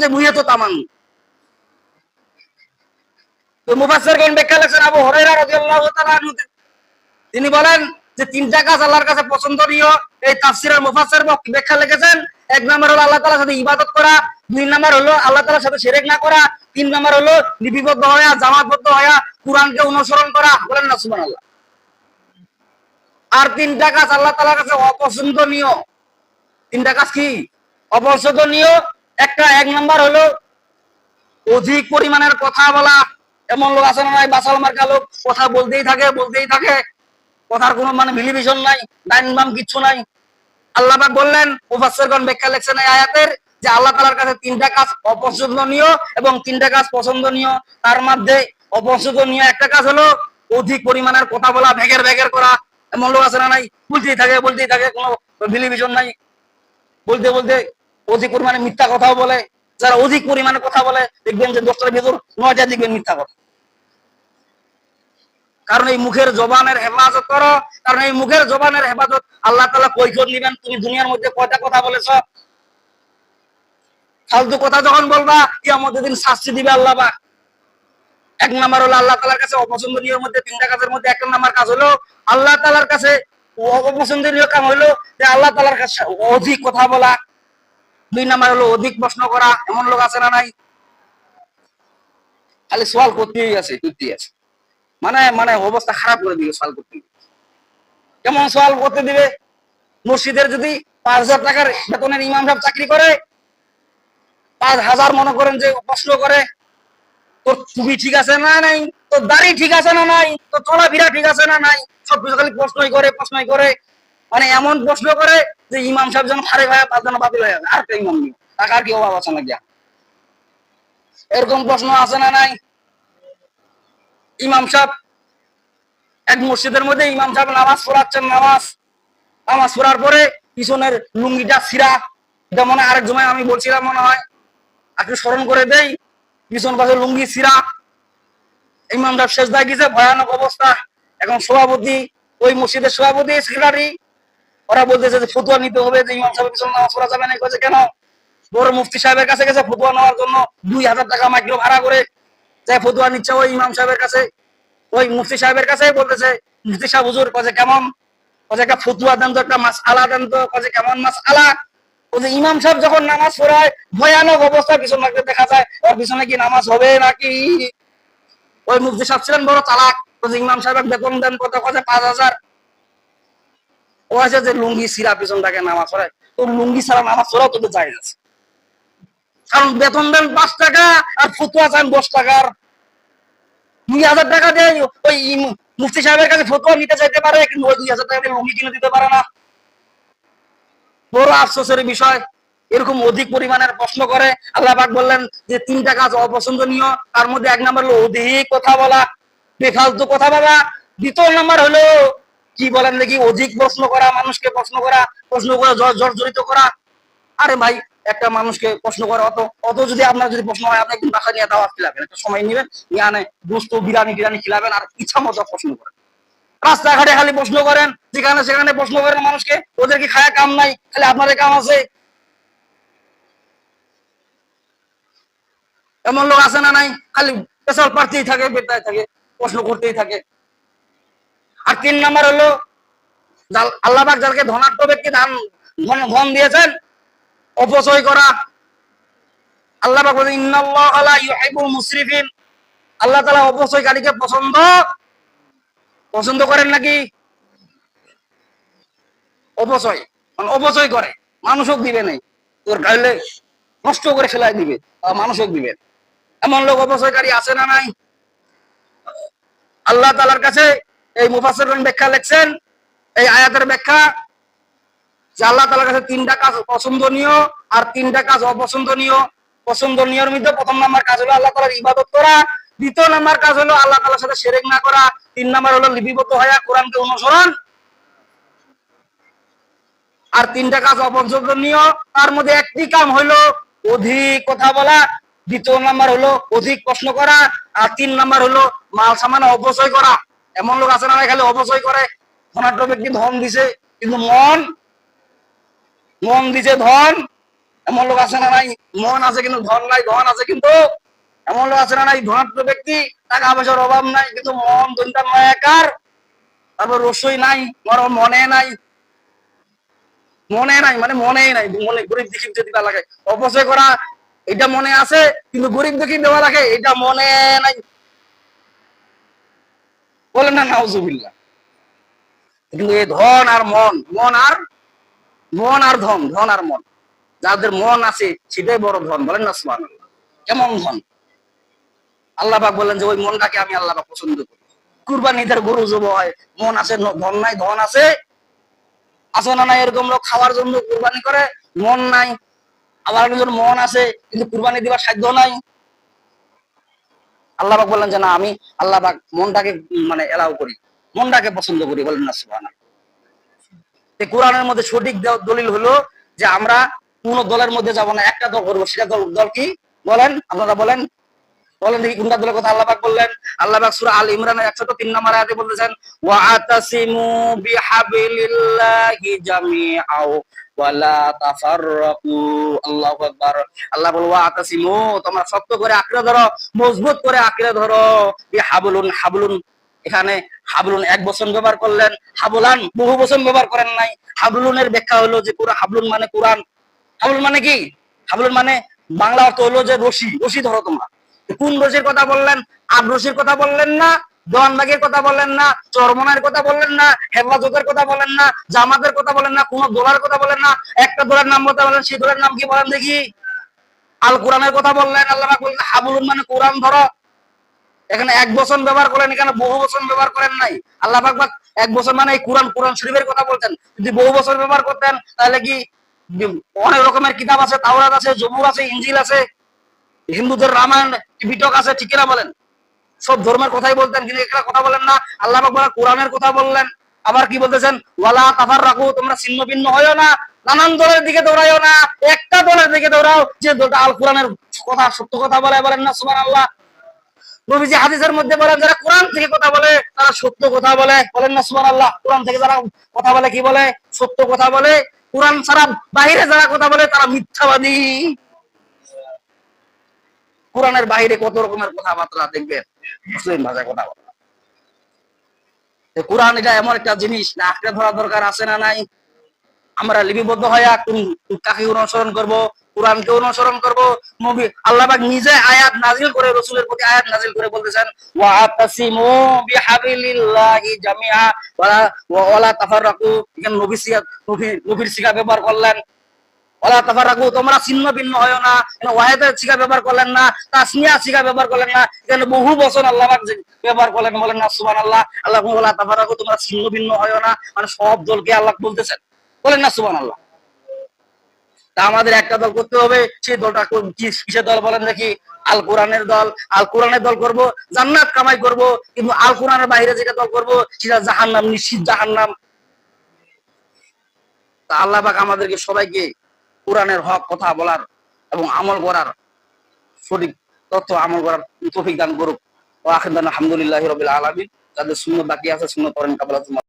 যে মুহে তো তামান তিনি বলেন যে তিনটা কাজ আল্লাহর কাছে পছন্দনীয়, এই তাফসিরের মুফাসসির ব্যাখ্যা লিখেছেন। এক নম্বর হলো আল্লাহ তাআলার সাথে ইবাদত করা, দুই নম্বর হলো আল্লাহ তাআলার সাথে শিরক না করা, তিন নম্বর হলো লিপিবদ্ধ হওয়া, জামাতবদ্ধ হওয়া, কোরআনকে অনুসরণ করা, বলেন না সুবহানাল্লাহ। আর তিনটা কাজ আল্লাহ তাআলার কাছে অপছন্দনীয়। তিনটা কাজ কি? অপছন্দনীয় একটা এক নম্বর হলো, অধিক পরিমাণের কথা বলা। এমন লোক আছে নাই, বাসাল মার্কা লোক, কথা বলতেই থাকে বলতেই থাকে। কথার কোনো মানে মিলিভিশন নাই ডাইন বাম কিচ্ছু নাই। আল্লাহ বললেন, মুফাসসিরগণ ব্যাখ্যা লিখছেন এই আয়াতের যে আল্লাহ তাআলার কাছে তিনটা কাজ অপছন্দনীয় এবং তিনটা কাজ পছন্দনীয়। তার মধ্যে অপছন্দনীয় একটা কাজ হলো অধিক পরিমাণের কথা বলা, ভেগের ভেগের করা। এমন লোক আছে না নাই, বলতেই থাকে বলতেই থাকে, কোনো মিলিভিশন নাই। বলতে বলতে অধিক পরিমাণে মিথ্যা কথাও বলে। যারা অধিক পরিমাণে কথা বলে, দেখবেন যে দশটার ভিতর নয়টা দেখবেন মিথ্যা কথা। কারণ এই মুখের জবানের হেফাজত করো, কারণ এই মুখের জবানের হেফাজত আল্লাহ তালা কৈফত নিবেন তুমি দুনিয়ার মধ্যে কয়টা কথা বলেছ? ফালতু কথা যখন বলবা ইয়ামতের দিন শাস্তি দিবে আল্লাহ এক নাম্বার হলো আল্লাহ তালার কাছে অপছন্দনীয় মধ্যে, তিনটা কাজের মধ্যে এক নাম্বার কাজ হলো আল্লাহ তালার কাছে অপছন্দনীয় কাম হলো যে আল্লাহ তালার কাছে অধিক কথা বলা। দুই নাম্বার হলো অধিক প্রশ্ন করা, এমন লোক আছে না নাই? খালি সওয়াল করতেই আছে করতেই আছে। মানে মানে অবস্থা খারাপ করে দিবে সওয়াল করতে। কেমন সওয়াল করতে দিবে? মসজিদের যদি পাঁচ হাজার টাকার বেতনের ইমাম সাহেব চাকরি করে, পাঁচ হাজার মনে করেন যে প্রশ্ন করে, তোর টুপি ঠিক আছে না নাই? তোর দাড়ি ঠিক আছে না নাই? তোর চলাফেরা ঠিক আছে না নাই? সব কিছু খালি প্রশ্নই করে প্রশ্নই করে। মানে এমন প্রশ্ন করে যে ইমাম সাহেব যেন ফারে ভাই পাঁচ জন বাতিল হয়ে আর একটা ইমাম নেই? টাকার কি অভাব আছে নাকি? আর? এরকম প্রশ্ন আছে না নাই? ইমাম সাহেব, এক মসজিদের মধ্যে ইমাম সাহেব নামাজ পড়াচ্ছেন, নামাজ। নামাজ পড়ার পরে পিছনের লুঙ্গিটা সিরা এটা মনে আরেক সময় আমি বলছিলাম মনে হয়। একটু স্মরণ করে দেই, পিছন পাশে লুঙ্গি সিরা ইমাম সাহেব শেষ দায় গেছে ভয়ানক অবস্থা। এখন সভাপতি, ওই মসজিদের সভাপতি সেক্রেটারি ওরা বলতেছে যে ফতুয়া নিতে হবে, যে ইমাম সাহেবের পিছনে নামাজ পড়া যাবে না। কয়েছে কেন? বড় মুফতি সাহেবের কাছে গেছে ফতুয়া নেওয়ার জন্য দুই হাজার টাকা মাইক্রো ভাড়া করে। যে ফতুয়া নিচ্ছে ওই ইমাম সাহেবের কাছে, ওই মুফতি সাহেবের কাছে বলতেছে মুফতি সাহেব, হুজুর কাছে কেমন? কাছে একটা ফতুয়া দেন তো, একটা মাস আলা দেন তো। কাছে কেমন মাস আলা যে ইমাম সাহেব যখন নামাজ পড়ায়, ভয়ানক অবস্থা, পিছন লাগতে দেখা যায়। ওর পিছনে কি নামাজ হবে নাকি? ওই মুফতি সাহেব ছিলেন বড় যে ইমাম সাহেব, বেতন দেন কত? কত পাঁচ হাজার। ও আছে যে লুঙ্গি, সিরা পিছন থাকে নামাজ পড়ায়। তো লুঙ্গি ছাড়া নামাজ পড়াও তোদের যায় আছে। কারণ বেতন দেন পাঁচ টাকা আর ফতুয়া চান দশ টাকার দুই হাজার টাকা ওই মুফতি সাহেবের কাছে ফতুয়া নিতে চাইতে পারে, কিন্তু ওই দুই হাজার টাকা লুঙ্গি কিনে দিতে পারে না। বড় আফসোসের বিষয়, এরকম অধিক পরিমাণের প্রশ্ন করে, আল্লাহ পাক বললেন যে তিনটা কাজ অপছন্দনীয়, তার মধ্যে এক নাম্বার হলো অধিক কথা বলা, বেফালতু কথা বলা। দ্বিতীয় নাম্বার হলো কি বলেন দেখি? অধিক প্রশ্ন করা, মানুষকে প্রশ্ন করা, প্রশ্ন করে জর্জরিত করা। আরে ভাই, একটা মানুষকে প্রশ্ন করা, অত অত যদি আপনার যদি প্রশ্ন হয়, আপনি একদিন বাসা নিয়ে দাওয়াত খিলাবেন, একটা সময় নেবেন, নিয়ে আনে দুস্থ বিরিয়ানি টিরানি খিলাবেন, আর ইচ্ছা মতো প্রশ্ন করেন। রাস্তাঘাটে খালি প্রশ্ন করেন, যেখানে সেখানে প্রশ্ন করেন মানুষকে ওদের কি খায়া কাম নাই, খালি আপনাদের কাম আছে। এমন লোক আছে না নাই? খালি পেশাল পারতেই থাকে বেতায় থাকে, প্রশ্ন করতেই থাকে। আর তিন নাম্বার হলো, যাল- আল্লাহ পাক যাকে ধনাঢ্য ব্যক্তি ধন ধন দিয়েছেন, অপচয় করা। আল্লাহ পাক বলেন, ইন্নাল্লাহা লা মুসরিফিন। আল্লাহ অপচয়কারীকে পছন্দ পছন্দ করেন নাকি? অপচয় মানে অপচয় করে। মানুষক দিবে নাই। তোর গাইলে নষ্ট করে ফেলাই দিবে মানুষক দিবে। এমন লোক অপচয়কারী আছে না নাই? আল্লাহ তালার কাছে এই মুফাসসিরগণ ব্যাখ্যা লিখছেন, এই আয়াতের ব্যাখ্যা যে আল্লাহ তালার কাছে তিনটা কাজ পছন্দনীয় আর তিনটা কাজ অপছন্দনীয়। পছন্দনীয়র মধ্যে প্রথম নাম্বার কাজ হলো আল্লাহ তালার ইবাদত করা, দ্বিতীয় নাম্বার কাজ হলো আল্লাহ তালার সাথে সেরেক না করা, তিন নাম্বার হলো লিপিবদ্ধ হয়ে কোরআনকে অনুসরণ। আর তিনটা কাজ অপছন্দনীয়, তার মধ্যে একটি কাম হলো অধিক কথা বলা, দ্বিতীয় নাম্বার হলো অধিক প্রশ্ন করা, আর তিন নাম্বার হলো মাল সামান্য অপচয় করা। এমন লোক আছে না খালি অপচয় করে। ধনাঢ্য ব্যক্তি ধন দিছে, কিন্তু মন মন দিছে ধন। এমন লোক আছে না নাই, মন আছে কিন্তু ধন নাই, ধন আছে কিন্তু এমন লোক আছে না নাই ধনাত্ম ব্যক্তি, টাকা পয়সার অভাব নাই, কিন্তু মন দৈন্তার নয় একার তারপর রসই নাই, মর মনে নাই। মনে নাই মানে মনে নাই, মনে, গরিব দেখি যদি লাগে। অপচয় করা, এটা মনে আছে, কিন্তু গরিব দেখি দেওয়া লাগে, এটা মনে নাই। বলেন না, নাউজুবিল্লাহ। কিন্তু এই ধন আর মন মন আর মন আর ধন ধন আর মন। যাদের মন আছে, সেটাই বড় ধন, বলেন না সুমান কেমন ধন? আল্লাহ পাক বলেন যে, ওই মনটাকে আমি আল্লাহবাক পছন্দ করি। কুরবানিদের গরু জব হয়, মন আছে ধন নাই, ধন আছে। আছে না নাই, এরকম লোক খাওয়ার জন্য কুরবানি করে, মন নাই। আবার একজন মন আছে, কিন্তু কুরবানি দিবার সাধ্য নাই। আল্লাহ পাক বললেন যে, না, আমি আল্লাহ পাক মনটাকে মানে এলাও করি। মনটাকে পছন্দ করি বলেন না এই কোরআনের মধ্যে সঠিক দলিল হলো যে, আমরা কোন দলের মধ্যে যাব না, একটা দল করব, সেটা দল দল কি? বলেন, আপনারা বলেন। বলেন দেখি কোনটা দলের কথা আল্লাহ পাক বললেন। আল্লাহ পাক সূরা আল ইমরানের 103 নম্বর আয়াতে বলতেছেন, ওয়া আতাসিমু বিহাবিলিল্লাহি জামিআও। ওয়ালা তাফাররাকু, আল্লাহু আকবার। আল্লাহ বল তোমরা শক্ত করে ধরো, মজবুত করে ধরো। বিহাবলুন হাবলুন এখানে হাবলুন এক ব্যবহার করলেন, হাবুলান বহু বছর ব্যবহার করেন নাই। হাবলুনের ব্যাখ্যা হলো যে পুরো হাবলুন মানে কোরআন। হাবলুন মানে কি? হাবলুন মানে বাংলা অর্থ হলো যে রশি রশি ধরো তোমরা। কোন রশির কথা বললেন? আব রশির কথা বললেন না দেওয়ানবাগের কথা বললেন না, চরমনার কথা বললেন না, হেফাজতের কথা বলেন না, জামাতের কথা বলেন না, কোন দোলার কথা বলেন না, একটা দোলার নাম কথা বলেন সেই দোলার নাম কি বলেন দেখি? আল কোরআনের কথা বললেন আল্লাহ বললেন হাবলুন মানে কোরআন ধরো। এখানে এক বছর ব্যবহার করেন, এখানে বহু বছর ব্যবহার করেন নাই। আল্লাহ পাক এক বছর মানে এই কোরআন কোরআন শরীফের কথা বলতেন যদি বহু বছর ব্যবহার করতেন, তাহলে কি অনেক রকমের কিতাব আছে, তাওরাত আছে জবুর আছে ইঞ্জিল আছে, হিন্দুদের রামায়ণ বিটক আছে ঠিকেরা বলেন? সব ধর্মের কথাই বলতেন, কিন্তু এখানে কথা বলেন না। আল্লাহ বলেন কোরআনের কথা বললেন। আবার কি বলতেছেন? ওয়ালা তাফার রাখো তোমরা ছিন্ন ভিন্ন হয়েও না, নানান দলের দিকে দৌড়াইও না, একটা দলের দিকে দৌড়াও, যে দলটা আল কোরআনের কথা, সত্য কথা বলে, বলেন না, সুবহানাল্লাহ। আল্লাহ নবীজি হাদিসের মধ্যে বলেন, যারা কোরআন থেকে কথা বলে, তারা সত্য কথা বলে, বলেন না, সুবহানাল্লাহ। কোরআন থেকে যারা কথা বলে, কি বলে? সত্য কথা বলে। কোরআন ছাড়া বাইরে যারা কথা বলে, তারা মিথ্যাবাদী। কোরআনের বাইরে কত রকমের কথাবার্তা দেখবেন? মুসলিম ভাষায় কথা বলে কোরআন এটা এমন একটা জিনিস, না আঁকড়ে ধরা দরকার আছে না নাই? আমরা লিপিবদ্ধ হয়ে কাকে অনুসরণ করব, কোরআনকে অনুসরণ করব? নবী আল্লাহ নিজে আয়াত নাজিল করে, রাসূলের প্রতি আয়াত নাজিল করে বলতেছেন, ওয়া ওয়ালা তাফাররাকু। এখানে নবীর শিক্ষা ব্যবহার করলেন। ব্যবহার আল্লাহ আল্লাহ মানে সব দলকে আল্লাহ বলতেছেন বলেন না, সুবহানাল্লাহ। তা আমাদের একটা দল করতে হবে, সেই দলটা কিসের দল বলেন দেখি। আল কোরআনের দল। আল কোরআনের দল করব, জান্নাত কামাই করব, কিন্তু আল কোরআনের বাইরে যেটা দল করব, সেটা জাহান্নাম, নিশ্চিত জাহান্নাম। তা আল্লাহ আমাদেরকে সবাইকে কোরআনের হক, কথা বলার এবং আমল করার সঠিক তথ্য আমল করার তৌফিক দান করুক। ও আখির আলহামদুলিল্লাহ রবিল আলমী যাদের শূন্য বাকি আছে শূন্য করেন কাবলা